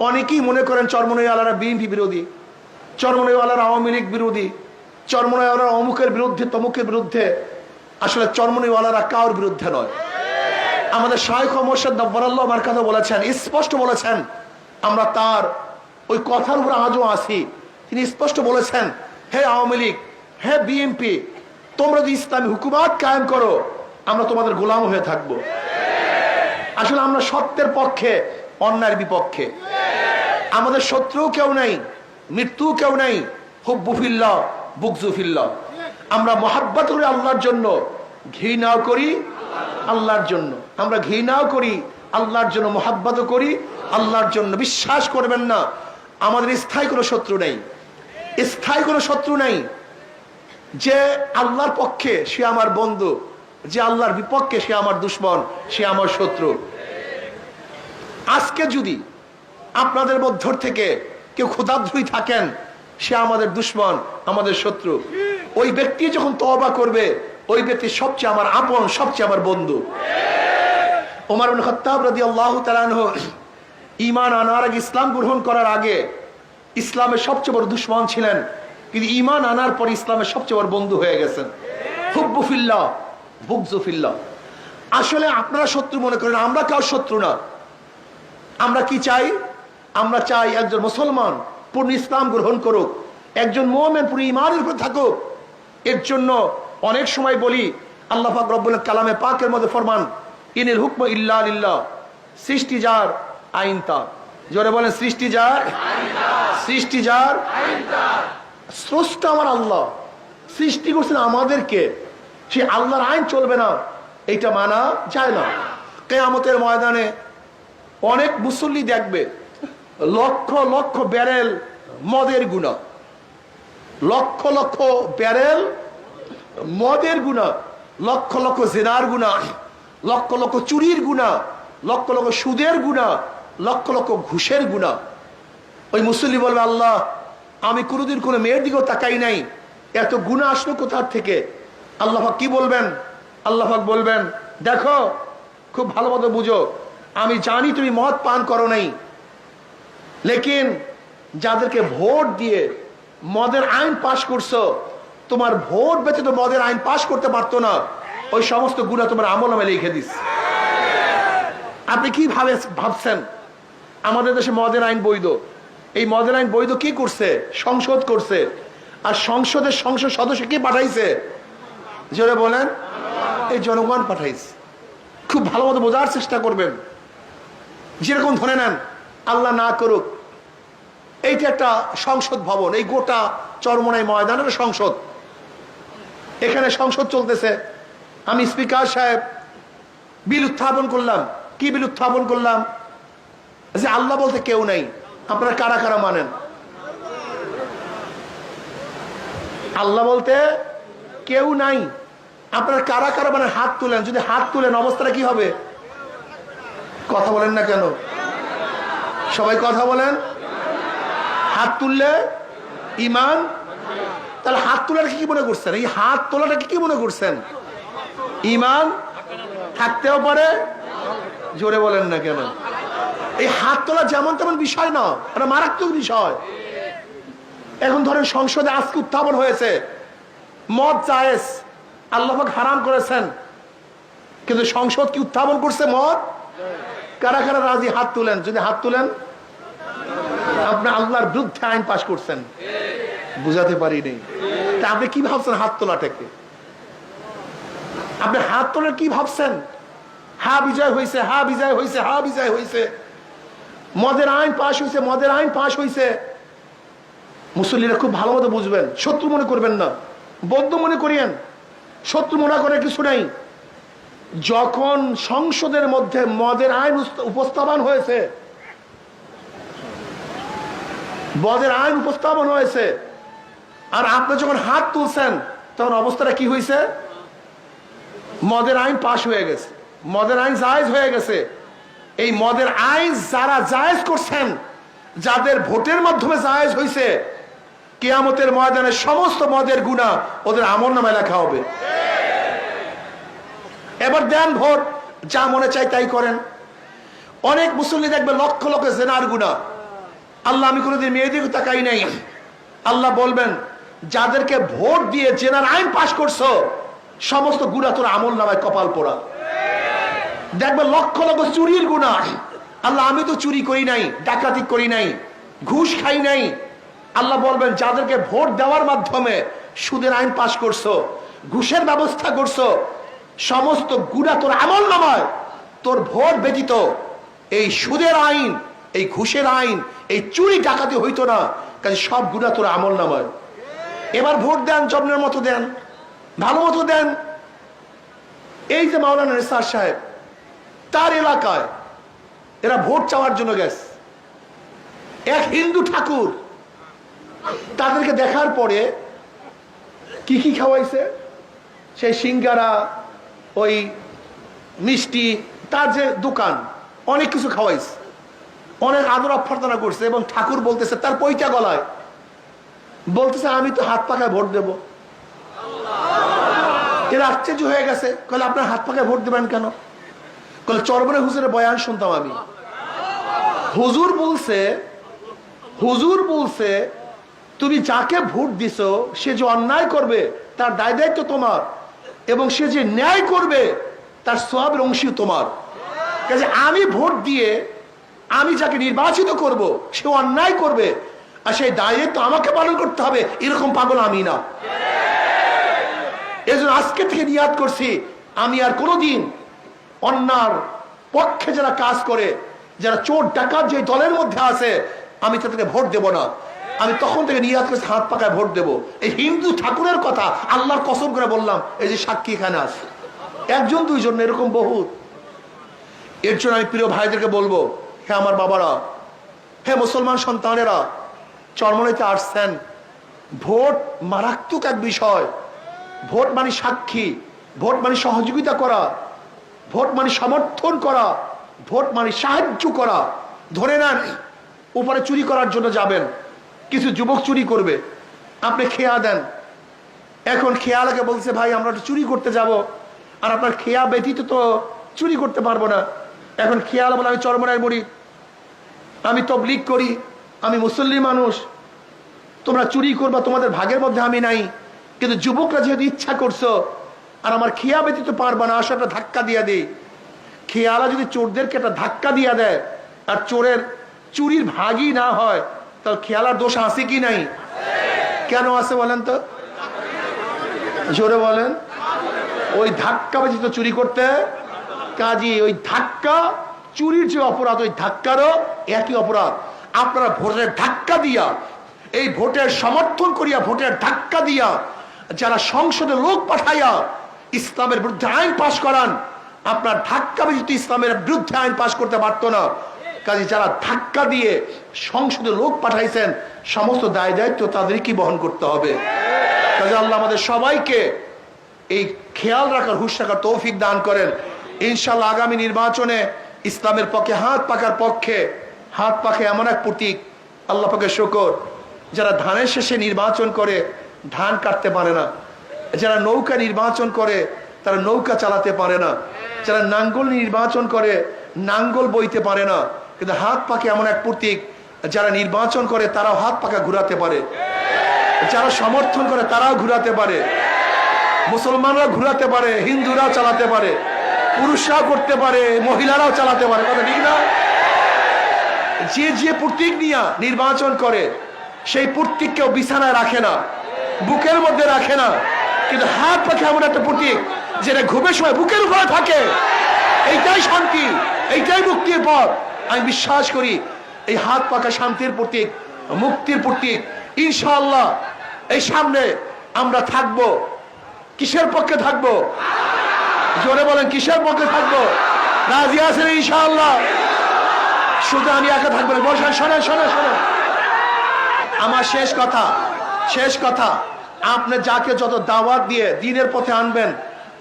অনেকেই মনে করেন চরমনইওয়ালারা বিএনপি বিরোধী, চরমনইওয়ালারা আওয়ামী লীগ বিরোধী, চরমনইওয়ালারা অমুকের বিরুদ্ধে, তমুকের বিরুদ্ধে। আসলে চরমনইওয়ালারা কার বিরুদ্ধে নয়। আমাদের শাহেখ মোর্শেদ আমার কথা বলেছেন, স্পষ্ট বলেছেন, আমরা তার ওই কথার উপর আজও আসি তিনি স্পষ্ট বলেছেন, হে আওয়ামী লীগ, হে বিএনপি তোমরা যদি ইসলামী হুকুমাত কায়েম করো, আমরা তোমাদের গোলাম হয়ে থাকব। আসলে আমরা সত্যের পক্ষে, অন্যায়ের বিপক্ষে। আমাদের শত্রু কেউ নেই মৃত্যু কেউ নেই। হুব্বুফিল্লা বুকজুফিল্লা আমরা মহাব্বত করি আল্লাহর জন্য ঘৃণাও করি আল্লাহর জন্য। আমরা ঘৃণাও করি আল্লাহর জন্য মহাব্বত করি আল্লাহর জন্য। বিশ্বাস করবেন না, আমাদের স্থায়ী কোনো শত্রু নেই। স্থায়ী কোনো শত্রু নেই যে আল্লাহর পক্ষে সে আমার বন্ধু, যে আল্লাহর বিপক্ষে সে আমার দুশ্মন, সে আমার শত্রু। আজকে যদি আপনাদের মধ্য থেকে কেউ ক্ষুদাদ্রুই থাকেন, সে আমাদের দুশ্মন, আমাদের শত্রু। ওই ব্যক্তি যখন তবা করবে, ওই ব্যক্তি সবচেয়ে আমার আপন, সবচেয়ে আমার বন্ধু। ওমর খত্তাব তাআলা আনহু ঈমান আনার আগে ইসলাম গ্রহণ করার আগে ইসলামের সবচেয়ে বড় দুশ্মন ছিলেন। কিন্তু ঈমান আনার পর ইসলামের সবচেয়ে বড় বন্ধু হয়ে গেছেন। হুব্বুফিল্লাহ বুকজুফিল্লাহ আসলে আপনারা শত্রু মনে করেন, আমরা কাউ শত্রু না। আমরা কি চাই? আমরা চাই একজন মুসলমান পূর্ণ ইসলাম গ্রহণ করুক, একজন মোহামেন পুরো ইমানের উপর থাকুক। এর জন্য অনেক সময় বলি, আল্লাহ পাক রব্বুল কালামে পাকের মধ্যে ফরমান, ইনিল হুকম ইল্লা লিল্লাহ, সৃষ্টি যার, আইন তার। জোরে বলেন, সৃষ্টি যার সৃষ্টি যার, স্রষ্টা আমার আল্লাহ। সৃষ্টি করছেন আমাদেরকে, সে আল্লাহর আইন চলবে না, এইটা মানা যায় না। কেয়ামতের ময়দানে অনেক মুসল্লি দেখবে লক্ষ লক্ষ ব্যারেল মদের গুণা। লক্ষ লক্ষ ব্যারেল মদের গুণা, লক্ষ লক্ষ জেনার গুণা, লক্ষ লক্ষ চুরির গুণা, লক্ষ লক্ষ সুদের গুণা, লক্ষ লক্ষ ঘুষের গুণা। ওই মুসল্লি বলবে, আল্লাহ, আমি কোনোদিন কোনো মেয়ের দিকেও তাকাই নাই। এত গুণা আসলো কোথার থেকে? আল্লাহ কি বলবেন? আল্লাহ বলবেন, দেখো, খুব ভালো মতো বুঝো। আমি জানি তুমি মদ পান করো নাই। লেকিন যাদেরকে ভোট দিয়ে মদের আইন পাশ করছ, তোমার ভোট ব্যতীত মদের আইন পাশ করতে পারতো না। ওই সমস্ত গুণা তোমার আমল নামে লিখে দিস আপনি কি ভাবে ভাবছেন? আমাদের দেশে মদের আইন বৈধ। এই মদের আইন বৈধ কি করছে? সংসদ করছে। আর সংসদের সংসদ সদস্য কি পাঠাইছে? জোরে বলেন। এই জনগণ পাঠাইছে। খুব ভালো মতো বোঝার চেষ্টা করবেন। যেরকম ধরে নেন, আল্লাহ না করুক এইটা একটা সংসদ ভবন, এই গোটা চরমনাই ময়দানের সংসদ। এখানে সংসদ চলতেছে। আমি স্পিকার সাহেব, বিল উত্থাপন করলাম। কি বিল উত্থাপন করলাম? যে আল্লাহ বলতে কেউ নাই। আপনারা কারা কারা মানেন? আল্লাহ বলতে কেউ নাই। আপনারা কারা কারা মানে হাত তুলেন। যদি হাত তুলেন, অবস্থাটা কি হবে? কথা বলেন না কেন? সবাই কথা বলেন। হাত তুললে ইমান তাহলে হাত তোলাটা কি মনে করছেন? এই হাত তোলাটা কি মনে করছেন? ইমান থাকতেও পারে, জোরে বলেন না কেন? এই হাত তোলা যেমন তেমন বিষয় না, এটা মারাত্মক বিষয়। এখন ধরেন সংসদে আজকে উত্থাপন হয়েছে, মদ জায়েজ আল্লাহাক হারাম করেছেন। কিন্তু সংসদ কি উত্থাপন করছে মদ? কারা কারা রাজি হাত তুলেন? যদি হাত তুলেন আপনি আল্লাহর বিরুদ্ধে আইন পাশ করছেন। বুঝাতে পারি নেই তা আপনি কি ভাবছেন হাত তোলাটাকে? আপনি হাত তোলার কি ভাবছেন? হা বিজয় হয়েছে হা বিজয় হয়েছে হা বিজয় হয়েছে মদের আইন পাশ হয়েছে মদের আইন পাশ হয়েছে মুসল্লিরা খুব ভালো মতো বুঝবেন, শত্রু মনে করবেন না। বৌদ্ধ মনে করিয়েন, শত্রু মনে করে কিছু নাই। যখন সংসদের মধ্যে মদের আইন উপস্থাপন হয়েছে মদের আইন উপস্থাপন হয়েছে। আর আপনি যখন হাত তুলছেন, তখন অবস্থাটা কি হয়েছে মদের আইন পাশ হয়ে গেছে। মদের আইন জায়েজ হয়ে গেছে। এই মদের আইন যারা জায়েজ করছেন, যাদের ভোটের মাধ্যমে জায়েজ হয়েছে কেয়ামতের ময়দানে সমস্ত মদের গুণা ওদের আমল নামে লেখা হবে। এবার দেন ভোট, যা মনে চাই তাই করেন। অনেক মুসল্লি দেখবে লক্ষ লক্ষ জেনার গুণা আল্লাহ, আমি কোনোদিন মেয়েদিকে তাকাই নাই। আল্লাহ বলবেন, যাদেরকে ভোট দিয়ে জেনার আইন পাশ করছ, সমস্ত গুণা তোর আমল নামায় কপাল পোড়া। দেখবে লক্ষ লক্ষ চুরির গুণা আল্লাহ, আমি তো চুরি করি নাই, ডাকাতি করি নাই, ঘুষ খাই নাই। আল্লাহ বলবেন, যাদেরকে ভোট দেওয়ার মাধ্যমে সুদের আইন পাশ করছ, ঘুষের ব্যবস্থা করছ, সমস্ত গুণা তোর আমল নামায় তোর ভোট ব্যতীত এই সুদের আইন এই ঘুষের আইন, এই চুরি ডাকাতি হইতো না, কাজে সব গুণা তোর আমল নামায় এবার ভোট দেন যত্নের মতো দেন, ভালো মতো দেন। এই যে মাওলানা নিসার সাহেব, তার এলাকায় এরা ভোট চাওয়ার জন্য গেছে। এক হিন্দু ঠাকুর তাদেরকে দেখার পরে কি কি খাওয়াইছে? সেই সিঙ্গারা, ওই মিষ্টি, তার যে দোকান, অনেক কিছু খাওয়াইছে। অনেক আদর অভ্যর্থনা করছে এবং ঠাকুর বলতেছে, তার পৈটা গলায়। বলতেছে, আমি তো হাত পাখায় ভোট দেব। এরা আশ্চর্য হয়ে গেছে। কলে আপনার হাত পাখায় ভোট দেবেন কেন? কলে চরবনে হুজুরের বয়ান শুনতাম আমি। হুজুর বলছে হুজুর বলছে, তুমি যাকে ভোট দিছো, সে যে অন্যায় করবে, তার দায় দায়িত্ব তোমার এবং সে যে ন্যায় করবে, তার সবের অংশী তোমার। কাজে আমি ভোট দিয়ে আমি যাকে নির্বাচিত করব, সে অন্যায় করবে, আর সেই দায়িত্ব আমাকে পালন করতে হবে, এরকম পাগল আমি না। এজন্য আজকে থেকে নিয়াদ করছি, আমি আর কোনোদিন অন্যার পক্ষে যারা কাজ করে, যারা চোর, ডাকাত যে দলের মধ্যে আছে, আমি তাদেরকে ভোট দেব না। আমি তখন থেকে নিয়াদ করছি হাত পাকায় ভোট দেব। এই হিন্দু ঠাকুরের কথা আল্লাহর কসম করে বললাম, এই যে সাক্ষী এখানে আছে। একজন, দুইজন, এরকম বহুত। এর জন্য আমি প্রিয় ভাইদেরকে বলব হে আমার বাবারা, হে মুসলমান সন্তানেরা, চরমনেতে আসছেন। ভোট মারাত্মক এক বিষয়। ভোট মানে সাক্ষী, ভোট মানে সহযোগিতা করা, ভোট মানে সমর্থন করা, ভোট মানে সাহায্য করা। ধরে নেন, উপরে চুরি করার জন্য যাবেন, কিছু যুবক চুরি করবে। আপনি খেয়া দেন। এখন খেয়ালাকে বলছে, ভাই, আমরা চুরি করতে যাব, আর আপনার খেয়া ব্যতীত তো চুরি করতে পারব না। এখন খেয়াল বলে, আমি চরমনায় মরি। আমি তবলিক করি, আমি মুসল্লি মানুষ। তোমরা চুরি করবা, তোমাদের ভাগের মধ্যে আমি নাই। কিন্তু যুবকরা যেহেতু ইচ্ছা করছ, আর আমার খেয়া ব্যতীত পারবা না, আসো একটা ধাক্কা দিয়ে দিই। খেয়ালা যদি চোরদেরকে একটা ধাক্কা দিয়ে দেয়, আর চোরের চুরির ভাগই না হয়, তাহলে খেয়ালার দোষ আছে কি নাই? কেন আছে বলেন তো? জোরে বলেন। ওই ধাক্কা ব্যতীত চুরি করতে কাজী, ওই ধাক্কা চুরির যে অপরাধ, ওই ধাক্কারও একই অপরাধ। আপনারা ভোটের ধাক্কা দিয়া, এই ভোটের সমর্থন করিয়া ভোটের ধাক্কা দিয়া, যারা সংসদে লোক পাঠাইয়া ইসলামের বিরুদ্ধে আইন পাশ করান, আপনার ধাক্কা ব্যতীত ইসলামের বিরুদ্ধে আইন পাশ করতে পারতো না। কাজে যারা ধাক্কা দিয়ে সংসদে লোক পাঠাইছেন, সমস্ত দায় দায়িত্ব তাদেরকেই বহন করতে হবে? কাজে আল্লাহ আমাদের সবাইকে এই খেয়াল রাখার, হুশ রাখার তৌফিক দান করেন। ইনশাল্লাহ আগামী নির্বাচনে ইসলামের পক্ষে, হাত পাকার পক্ষে, হাত পাখে এমন এক প্রতীক, আল্লাহ পাকে শকর, যারা ধানের শেষে নির্বাচন করে, ধান কাটতে পারে না। যারা নৌকা নির্বাচন করে, তারা নৌকা চালাতে পারে না। যারা নাঙ্গল নির্বাচন করে, নাঙ্গল বইতে পারে না। কিন্তু হাত পাকে এমন এক প্রতীক, যারা নির্বাচন করে, তারাও হাত পাকা ঘুরাতে পারে। যারা সমর্থন করে, তারাও ঘুরাতে পারে। মুসলমানরা ঘুরাতে পারে, হিন্দুরা চালাতে পারে। পুরুষরাও করতে পারে, মহিলারাও চালাতে পারে, কথা ঠিক না? যে যে প্রতীক নিয়ে নির্বাচন করে, সেই প্রতীক কেউ বিছানায় রাখে না, বুকের মধ্যে রাখে না, কিন্তু হাত পাখে এমন একটা প্রতীক যেটা ঘুমের সময় বুকের উপরে থাকে। এইটাই শান্তি, এইটাই মুক্তির পথ। আমি বিশ্বাস করি, এই হাত পাখা শান্তির প্রতীক, মুক্তির প্রতীক, ইনশাআল্লাহ। এই সামনে আমরা থাকব, কিসের পক্ষে থাকব? জোরে বলেন, কিসের পক্ষে থাকব? রাজি আছেন ইনশাআল্লাহ? শুধু আমি একা থাকব না, বসেন শোনেন শোনেন শোনেন আমার শেষ কথা শেষ কথা, আপনি যাকে যত দাওয়াত দিয়ে দিনের পথে আনবেন,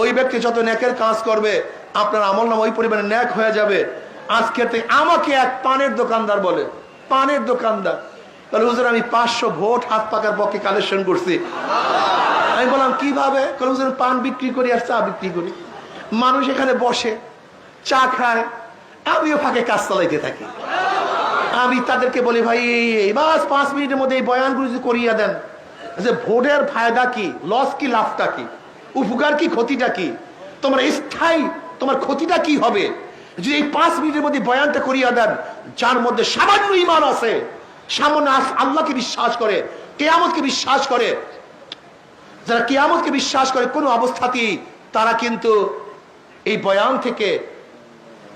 ওই ব্যক্তি যত নেকের কাজ করবে, আপনার আমল নাম ওই পরিমাণে ন্যাক হয়ে যাবে। আজকের থেকে আমাকে এক পানের দোকানদার বলে, পানের দোকানদার। তাহলে হুজুর, আমি পাঁচশো ভোট হাত পাকার পক্ষে কালেকশন করছি। আমি বললাম, কীভাবে? হুজুর পান বিক্রি করি আর চা বিক্রি করি। মানুষ এখানে বসে, চা খায়, আমিও ফাঁকে কাজ চালাইতে থাকি। আমি তাদেরকে বলি, ভাই, এই বাস পাঁচ মিনিটের মধ্যে এই বয়ানগুলো যদি করিয়া দেন, যে ভোটের ফায়দা কি লস কি, লাভটা কি, উপকার কি, ক্ষতিটা কি, তোমার স্থায়ী, তোমার ক্ষতিটা কি হবে? যদি এই পাঁচ মিনিটের মধ্যে বয়ানটা করিয়া দেন, যার মধ্যে সামান্য ইমান আছে, সামান্য আল্লাহকে বিশ্বাস করে, কেয়ামতকে বিশ্বাস করে, যারা কেয়ামতকে বিশ্বাস করে, কোনো অবস্থাতেই তারা কিন্তু এই বয়ান থেকে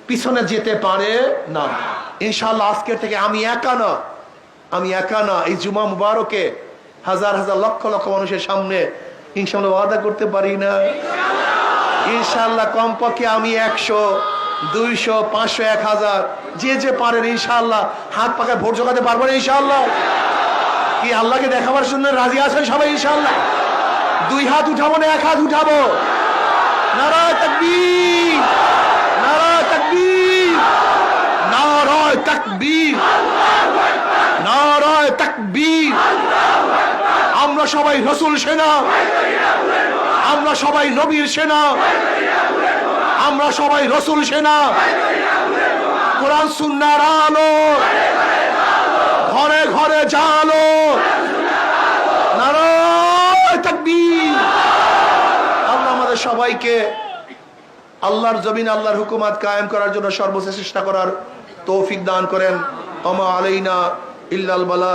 পিছনে যেতে পারে না। ইনশাল্লাহ আজকের থেকে আমি একা না, আমি একা না। এই জুমা মুবারকে হাজার হাজার লক্ষ লক্ষ মানুষের সামনে ইনশাল্লাহ ওয়াদা করতে পারি না। ইনশাল্লাহ কমপক্ষে আমি একশো, দুইশো, পাঁচশো, এক হাজার, যে যে পারেন ইনশাল্লাহ হাত পাকায় ভোট জোগাতে পারব না ইনশাল্লাহ কি আল্লাহকে দেখাবার জন্য রাজি আছেন সবাই ইনশাল্লাহ দুই হাত উঠাবো না, এক হাত উঠাবো। নারায় তাকবীর নারায় তাকবীর নারায় তাকবীর নারায় তাকবীর। আমরা সবাই রসুল সেনা, আমরা সবাই নবীর সেনা, আমরা সবাই রসুল সেনা। কোরআন সুন্নার আলো, ঘরে ঘরে জালো নারায় তাকবীর আল্লাহ আমাদের সবাইকে আল্লাহর জমিন, আল্লাহর হুকুমাত কায়েম করার জন্য সর্বশেষ চেষ্টা করার তৌফিক দান করেন। অমা আলাইনা ইল্লাল বালা